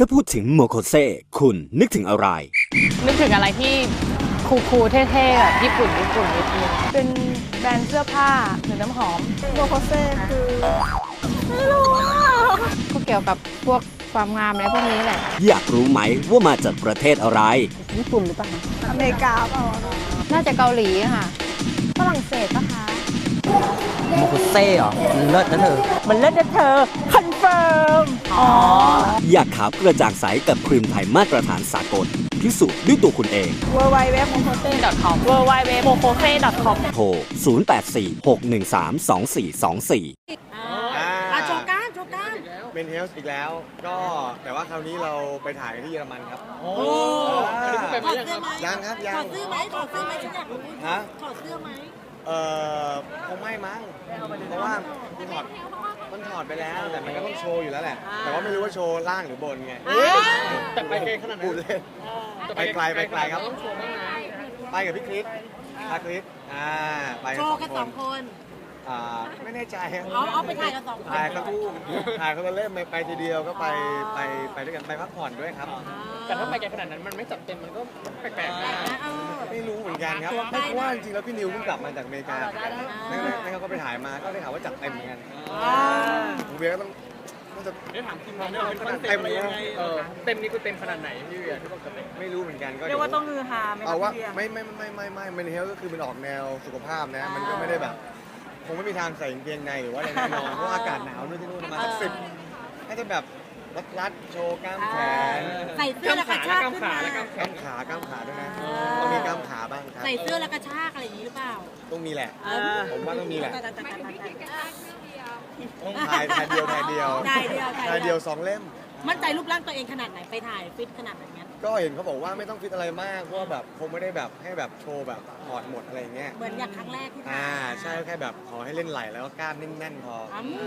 ถ้าพูดถึงโมโคเซคุณนึกถึงอะไร นึกถึงอะไรที่คูลๆเท่ๆแบบญี่ปุ่นญี่ปุ่นนิดนึงเป็นแบรนด์เสื้อผ้าหรือน้ำหอมโมโคเซ่คือก็เกี่ยวกับพวกความงามอะไรพวกนี้แหละ อยากรู้ไหมว่ามาจากประเทศอะไร ญี่ปุ่นหรือเปล่าอเมริกาเปล่าน่าจะเกาหลีอะค่ะฝรั่งเศสปะคะโมโคเซ่เหรอมันเลิศนะเธอมันเลิศนะเธอคอนเฟิร์มอ๋ออยากขาวกระจ่างใสกับครีมไทยมาตรฐานสากลพิสูจน์ด้วยตัวคุณเองเวอร์ไวเว็บโมโคเซ่ .com w w w m o k o s e .com โทร 0846132424อ่าโชก้านโชก้านเป็นเฮลส์อีกแล้ว ก็แต่ว่าคราวนี้เราไปถ่ายที่เยอรมันครับ โอ้อันนี้คุณไปมายังครับยังครับยังถอดเสื้อไหมถอดเสื้อไหมฉันอยากรู้ฮะ ถอดเสื้อไหม เอ่อคงไม่มั้งเพราะว่ามันถอดมันถอดไปแล้วแต่มันก็ต้องโชว์อยู่แล้วแหละ แต่ว่าไม่รู้ว่าโชว์ล่างหรือบนไงแต่ไปไกลขนาดนั้นพูดเล่นไปไกลไปไกลครับต้องโชว์บ้างนะไปกับพี่คริสพาคริสอ่าไปโชว์กันสสอองงคคนนอ่าไม่แน่ใจครับเอาเอาไปถ่ายกันสองคนถ่ายเขาถ่ายเขาจะเล่มไปไปทีเดียวก็ไปไปไปด้วยกันไปพักผ่อนด้วยครับ แต่ถ้าไปไกลขนาดนั้นมันไม่จัดเต็มมันก็แปลกๆนะเออ ไม่รู้เหมือนกันครับเพราะว่าจริงๆแล้วพี่นิวเพิ่งกลับมาจากอเมริกานั่นนั่นเขาก็ไปถ่ายมาก็ได้ข่าวว่าจัดเต็มเหมือนกันผมเบียร์ก็ต้องน่าจะได้ถามทีมงานด้วยว่าเป็นคอนเซ็ปต์อะไรยังไงเออเต็มนี่คือเต็มขนาดไหนพี่เวียที่บอกจะเต็มไม่รู้เหมือนกันก็เรียกว่าต้องฮือฮาไหมคะเอาว่าพี่เบียร์ไม่ไม่ไม่ไม่ไม่ไม่เฮลก็คือมันออกแนวสุขภาพนะ มันก็ไม่ได้แบบคงไม่มีทางใส่กางเกงในหรือว่าอะไรแน่นอนเพราะว่าอากาศหนาวด้วยที่นู่นประมาณสักสิบน่าจะแบบ รัดรัดๆโชว์กล้ามแขนใส่เสื้อแล้วกระชากขึ้นมาแล้วกล้ามขากล้ามขากล้ามขาด้วยนะต้องมีกล้ามขาบ้างครับใส่เสื้อแล้วกระชากอะไรอย่างนี้หรือเปล่าต้องมีแหละผมว่าต้องมีแหละแต่แต่แต่แต่แต่ถ่ายถ่ายเดียวถ่ายเดียวถ่ายเดียวถ่ายเดียวถ่ายเดียว สองเล่ม มั่นใจรูปร่างตัวเองขนาดไหนไปถ่ายฟิตขนาดไหนงั้น ก็เห็นเขาบอกว่าไม่ต้องฟิตอะไรมากเพราะว่าแบบคงไม่ได้แบบให้แบบโชว์แบบถอดหมดอะไรอย่างเงี้ย เหมือนอย่างครั้งแรกที่ถ่ายอ่าใช่แค่แบบขอให้เล่นไหลแล้วก็กล้ามแน่นๆพออื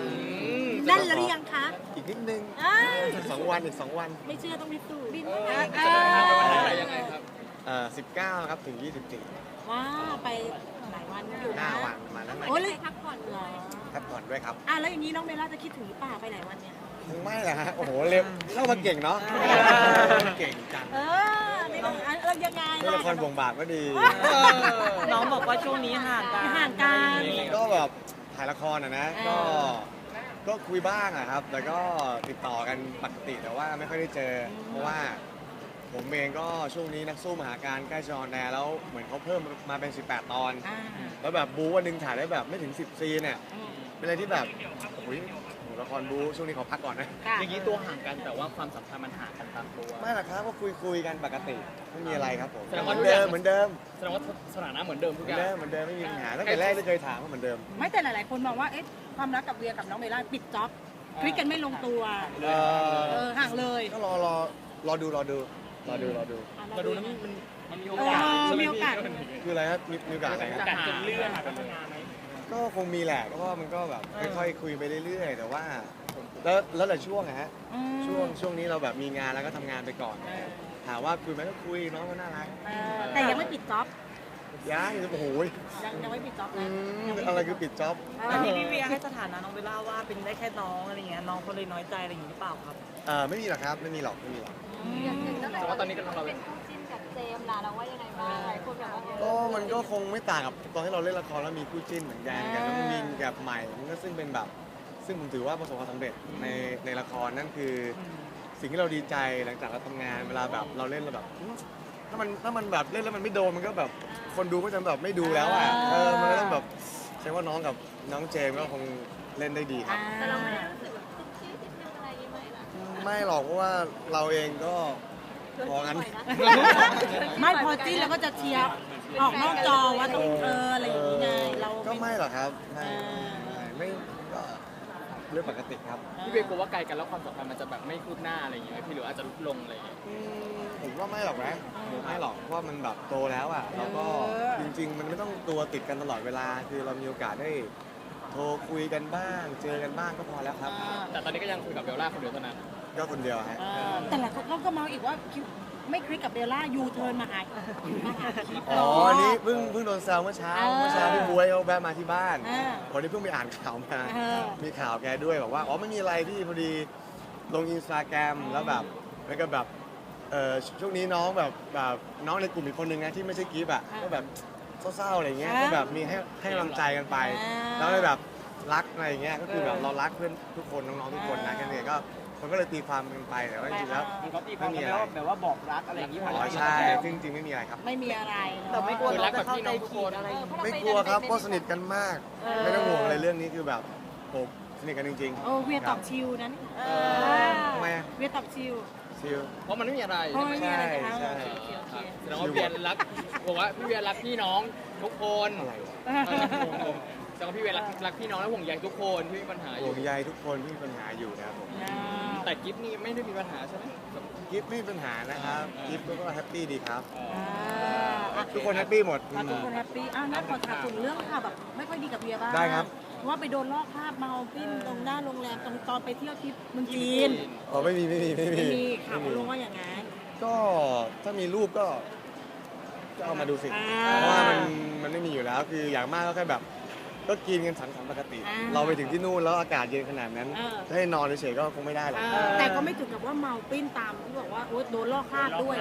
มนั่นหรือยังคะอีกนิดนึงอ่าอีกสองวันอีกสองวันไม่เชื่อต้องพิสูจน์บินอะไรยังไงครับเอ่อ19ครับถึง24ว้าไปหลายวันอยู่นะ5วันประมาณนั้นนะโอ้ยเลยพักผ่อนเหรอพักผ่อนด้วยครับ อะแล้วอย่างนี้น้องเบลล่าจะคิดถึงหรือเปล่าไปหลายวันเนี่ย คงไม่แหละฮะโอ้โหเร็วเข้ามาเก่งเนาะเก่งจังเออนี่ต้องอะเออยังไงเล่นละครบ่งบาทก็ดีน้องบอกว่าช่วงนี้ห่างกันห่างกัน ก็แบบถ่ายละครอะนะก็ก็คุยบ้างอะครับแล้วก็ติดต่อกันปกติแต่ว่าไม่ค่อยได้เจอ เพราะว่า ผมเองก็ช่วงนี้นักสู้มหาการใกล้จะออนแอร์แล้วเหมือนเขาเพิ่มมาเป็น 18 ตอน อ่าแล้วแบบบูวันหนึ่งถ่ายได้แบบไม่ถึง 10 ซีนเนี่ย เป็นอะไรที่แบบโอ้ย โหละครบูช่วงนี้ขอพักก่อนนะ ค่ะ อย่างนี้ตัวห่างกันแต่ว่าความสัมพันธ์มันห่างกันตามตัว ไม่หรอกครับก็คุยคุยกันปกติไม่มีอะไรครับผมแสดงเหมืว่าอนทุกอเดิย่าง มเหมือนเดิมแสดงว่าสถานะเหมือนเดิมเหทุมืกอนอย่าง เดิมเหมือนเดิมไม่มีปัญหาตั้งแต่แรกที่เคยถามก็เหมือนเดิมไม่แต่หลาย ๆ คนมองว่าเอ๊ะความรักกับเวียกับน้องเบลล่าปิดจ็อบคลิกกันไม่ลงตัว เอ่เอออห่างเลยก็รอรอรอดูรอดูรอดูรอดูมาดูนะมันมันมันมีโอเอกาสอใช่ไหมีโอกาส คืออะไรครับมีมีโอกาสอะไรโอครับกาสจะเลื่อนพัฒนาไหม ก็คงมีแหละเพราะว่ามันก็แบบค่อยๆคุยไปเรื่อยๆ แต่ว่าแล้วแล้วแต่ช่วงอะฮะอืมช่วงช่วงนี้เราแบบมีงานแล้วก็ทำงานไปก่อนถามว่าคุยไหมก็คุยน้องก็น่ารักเออแต่ยังไม่ปิดจ็อบยังโอ้โหยยังยังไม่ปิดจ็อบอืนะมอะไรคือปิดจ็อบแต่ที่พี่เวียให้สถานะน้องเบลล่าว่าเป็นได้แค่น้องอะไรอย่างเงี้ยน้องเขาเลยน้อยใจอะไรอย่างงี้หรือเปล่าครับ เออไม่มีหรอกครับไม่มีหรอกไม่มีหรอก แต่ว่าตอนนี้กำลังเราเป็นคู่จิ้นกับ เจมส์ล่ะเราว่ายังไงบ้างหลายคนแบบว่าก็มันก็คงไม่ต่างกับตอนที่เราเล่นละครแล้วมีคู่จิ้นเหมือนกันกับน้องมินกับใหม่มันก็ซึ่งเป็นแบบ ซึ่งผมถือว่าประสบความสำเร็จในในละครนั่นคือ สิ่งที่เราดีใจหลังจากเราทำงานเวลาแบบเราเล่นเราแบบอืมถ้ามันถ้ามันแบบเล่นแล้วมันไม่โดนมันก็แบบคนดูก็จะแบบไม่ดูแล้วอะเออมันก็ต้องแบบใช่ว่าน้องกับน้องเจมส์ก็คงเล่นได้ดีครับ แต่เราไม่ได้รู้สึกแบบติดชื่อติดนึงอะไรอย่างงี้ไหมล่ะไม่หรอกเพราะว่าเราเองก็ พองั้นไม่พอจิ้นแล้วก็จะเชียร์ออกนอกจอว่าต้องเอออะไรอย่างงี้ไงเราก็ไม่หรอกครับไม่เออไม่ไม่ก็เรื่องปกติครับพี่เวียกลัวว่าไกลกันแล้วความสัมพันธ์มันจะแบบไม่คืบหน้าอะไรอย่างเงี้ยพี่หรืออาจจะลดลงอะไรอย่างเงี้ยอืมผมว่าไม่หรอกนะผมไม่หรอกเพราะว่ามันแบบโตแล้วอะแล้วก็จริง ๆ มันไม่ต้องตัวติดกันตลอดเวลา คือเรามีโอกาสได้โทรคุยกันบ้าง เจอกันบ้างก็พอแล้วครับ แต่ตอนนี้ก็ยังคุยกับเบลล่าคนเดียวเท่านั้น ก็คนเดียวฮะเออแต่หลายคนก็มองอีกว่าคิวไม่คลิกกับเบลล่ายูเทิร์นมาหามาหาคิดอ๋ออันนี้เพิ่งเพิ่งโดนแซวเมื่อเช้า เออเมื่อเช้าพี่บวยเขาแวะมาที่บ้านเออวันนี้เพิ่งไปอ่านข่าวมา เออ มีข่าวแกด้วยบอกว่า อ๋อไม่มีอะไรพี่พอดีลงอินสตาแกรมแล้วแบบไปแล้วก็แบบเออช่วงนี้น้องแบบแบบน้องในกลุ่มอีกคนนึงนะที่ไม่ใช่กิฟต์อะ ก็แบบเศร้าๆอะไรเงี้ย ก็แบบมีให้ให้กำลังใจกันไป แล้วเลยแบบรักอะไรอย่างเงี้ย ก็คือแบบเรารักเพื่อนทุกคนน้องๆทุกคนนะแค่นี้ก็ มันก็เลยตีความกันไปแต่ว่าจริงๆแล้ว มันก็ตีความกันไปว่าแบบว่าบอกรักอะไรอย่างนี้ผ่านอ๋อทางใช่ซึ่งจริงๆไม่มีอะไรครับ ไม่มีอะไรเนอะแต่ไม่กลัวน้องจะเข้าใจผิดอะไรไม่กลัวครับเพราะสนิทกันมาก ไม่ต้องห่วงอะไรเรื่องนี้คือแบบผมสนิทกันจริงโอ้เวียตอบชิวนั้นเอทำไมอะเวียตอบชิวชิลเพราะมันไม่มีอะไรเพราะไม่มีอะไรจะใช่เอาใช่ โอเคโอเคแสดงว่าพี่เวียรักบอกว่าพี่เวียรักพี่น้องทุกคนอะไรวะเออ แสดงว่าพี่เวียรักรักพี่น้องและห่วงใยทุกคนที่มีปัญหาอห่ยู่วงใยทุกคนที่มีปัญหาอยู่นะครับผมแต่กิฟนี่ไม่ได้มีปัญหาใช่ไหมกับกิฟต์ไม่มีปัญหานะครับกิฟต์ก็แฮปปี้ดีครับเอ่ออ่าทุกคนแฮปปี้หมด อะทุกคนแฮปปี้อ้าวน่าขอถามถึงเรื่องค่ะแบบไม่ค่อยดีกับเวียบ้างได้ครับ ว่าไปโดนลอกภาพเมาปิ้นตรงหน้าโรงแรมตรงตอนไปเที่ยวทริปเมืองจีนอ๋อไม่มีไม่มีไม่มีไม่มีข่าวไม่เขามีลงว่าอย่างนั้น ก็ถ้ามีรูปก็ก็เอามาดูสิอ่า เพราะว่ามันมันไม่มีอยู่แล้วคืออย่างมากก็แค่แบบ ก็กินกันสังสรรค์ปกติ อ่าเราไปถึงที่นู่นแล้วอากาศเย็นขนาดนั้นเออ จะให้นอนเฉยๆก็คงไม่ได้หรอกแต่ก็ไม่ถึงกับว่าเมาปิ้นตามที่บอกว่าโอ๊ยโดนลอกภาพด้วย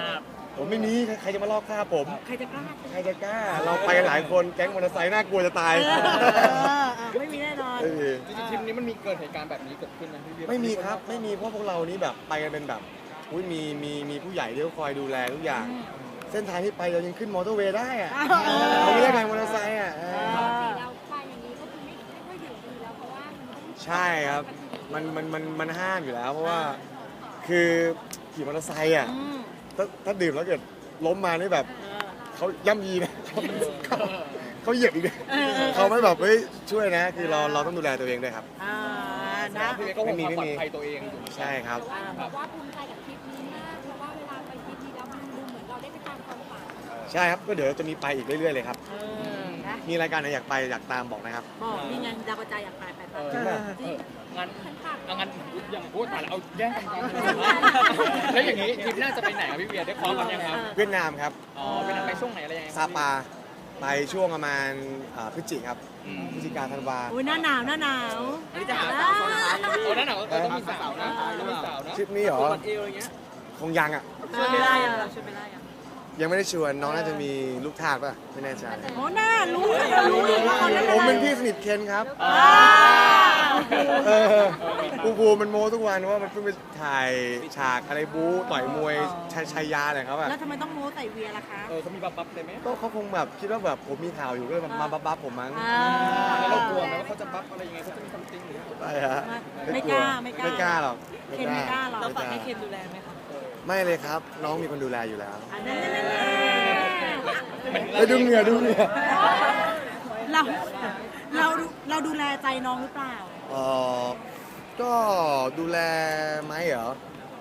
ผมไม่มีใครใครจะมาลอกฆ่าผม ใครจะกล้าใครจะกล้า เราไปกันหลายคนแก๊งมอเตอร์ไซค์น่ากลัวจะตายเออเออเออไม่มีแน่นอน เออ จริงๆทริปนี้มันมีเกิดเหตุการณ์แบบนี้เกิดขึ้นนะพี่เวียไม่มีครับไม่มีเพราะพวกเรานี่แบบไปกันเป็นแบบอุ้ยมีมีมีผู้ใหญ่ที่เขาคอยดูแลทุกอย่าง เส้นทางที่ไปเรายังขึ้นมอเตอร์เวย์ได้อะเออ เราไม่ได้ไงมอเตอร์ไซค์อะเออ ใช่ครับมันมันมันมันห้ามอยู่แล้ว เพราะว่าคือขี่มอเตอร์ไซค์อะอืมถ้าถ้าดื่มแล้วเกิดล้มมานี่แบบเออ เขาย่ำยีนะเขาเขาเขาเหยียบอีกเลยเขาไม่แบบเฮ้ยช่วยนะ คือเราเราต้องดูแลตัวเองด้วยครับ อ่านะพี่เวียก็ห่วงความไม่มีปลอไม่มีดภัยตัวเองอยู่เหมือนกันใช่ครับ บอกว่าภูมิใจกับทริปนี้มากเพราะว่าเวลาไปทริปนี้แล้วมันดูเหมือนเราได้ไปตามความฝันใช่ครับก็เดี๋ยวจะมีไปอีกเรื่อยๆเลยครับ เออนะมีรายการไหนอยากไปอยากตามบอกนะครับ บอกนี่ไงดาวกระจายอยากไปไปไปเออ จริงป่ะ จริง งั้นเอางั้น อย่างพูดแต่เอาแย่งกันก่อนแล้วอย่างนี้ทริปหน้าจะไปไหนครับพี่เวียได้คล้องกันยังครับเวียดนามครับอ๋อเป็นไปช่วงไหนอะไรยังไงซาปาไปช่วงประมาณอ่าพฤศจิครับอืมพฤศจิกาธันวาโอ้ยหน้าหนาวหน้าหนาวอันนี้จะหาสาวซ้อนท้ายโอ้นั่นเหรอเออต้องมีสาวนะต้องมีสาวนะทริปนี้เหรอบัตรเอวอะไรเงี้ยคงยังอะชวนไม่ได้ยังเราชวนไม่ได้ยังยังไม่ได้ชวนน้องน่าจะมีลูกทาสป่ะไม่แน่ใจโอ้หน้ารู้เลยรู้เลยว่าคนนั้นผมอะไรเป็นพี่สนิทเคนครับอ่า เออปูปูมันโมทุกวันว่ามันเพิ่งไปถ่ายฉากอะไรบู๊ต่อยมวยชายชายาอะไรครับอะแล้วทำไมต้องโม้ใส่เวียล่ะคะเออเขามีบัฟบัฟเลยไหมก็เขาคงแบบคิดว่าแบบผมมีข่าวอยู่ก็เลยมาบัฟบัฟผมมั้งอ่าแล้วเรากลัวไหมว่าเขาจะบัฟอะไรยังไงเขาจะมีซัมติงหรือไปฮะไม่กล้าไม่กล้าไม่กล้าหรอกเคนไม่กล้าหรอกเราฝากให้เคนดูแลไหมคะไม่เลยครับ น้องมีคนดูแลอยู่แล้วอันนั้นนั่นไปดูเหงื่อดูเหงื่อเรา เราเราดูแลใจน้องหรือเปล่า เออก็ดูแลไหมเหรอ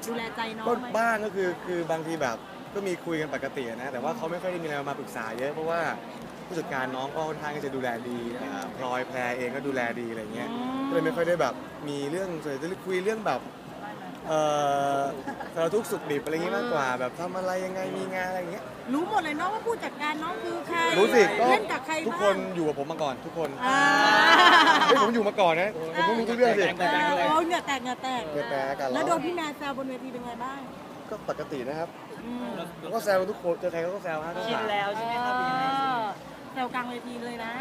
ดูแลใจน้องก็ไหมบ้างก็คือคือบางทีแบบก็มีคุยกันปกตินะ แต่ว่าเขาไม่ค่อยได้มีอะไรมาปรึกษาเยอะเพราะว่าผู้จัดการน้องก็ค่อนข้างที่จะดูแลดีอ่าพลอยแพรเองก็ดูแลดีอะไรเงี้ยก็เลยไม่ค่อยได้แบบมีเรื่องส่วนใหญ่จะคุยเรื่องแบบ เอ่อสารทุกข์สุขดิบอะไรเงี้ยมากกว่า แบบทำอะไรยังไงมีงานอะไรเงี้ย รู้หมดเลยเนาะว่าผู้จัดการน้องคือใครรู้สิก็เล่นกับใครทุกบ้างคนอยู่กับผมมาก่อน ทุกคนอ่าเฮ้ยผมอยู่มาก่อนนะ ผมก็รู้ทุกเรื่องสิ เออโอ้ยเหงื่อแตกเหงื่อแตกเกิดแต่กันแล้แล้ววโดนพี่แมนแซวบนเวทีเป็นไงบ้างก็ปกตินะครับอืมเขาก็แซวทุกคนเจอใครเขาก็แซวฮะก็ชินฝากแล้วใช่ไหมครับหรือยังไงแซวกลางเวทีเลยนะ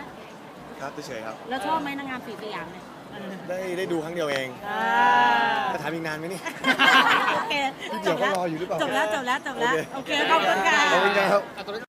ครับเฉยๆครับ แล้วชอบไหมนางงามสีสยามเนี่ย ได้ได้ดูครั้งเดียวเองอ่าจะถามอีกนานไหมเนี่ยโอเคพี่เดี๋ยวเขารออยู่หรือเปล่าจบแล้วจบแล้วจบแล้วโอโอเคเคขอบคุณค่ะขอบคุณครับ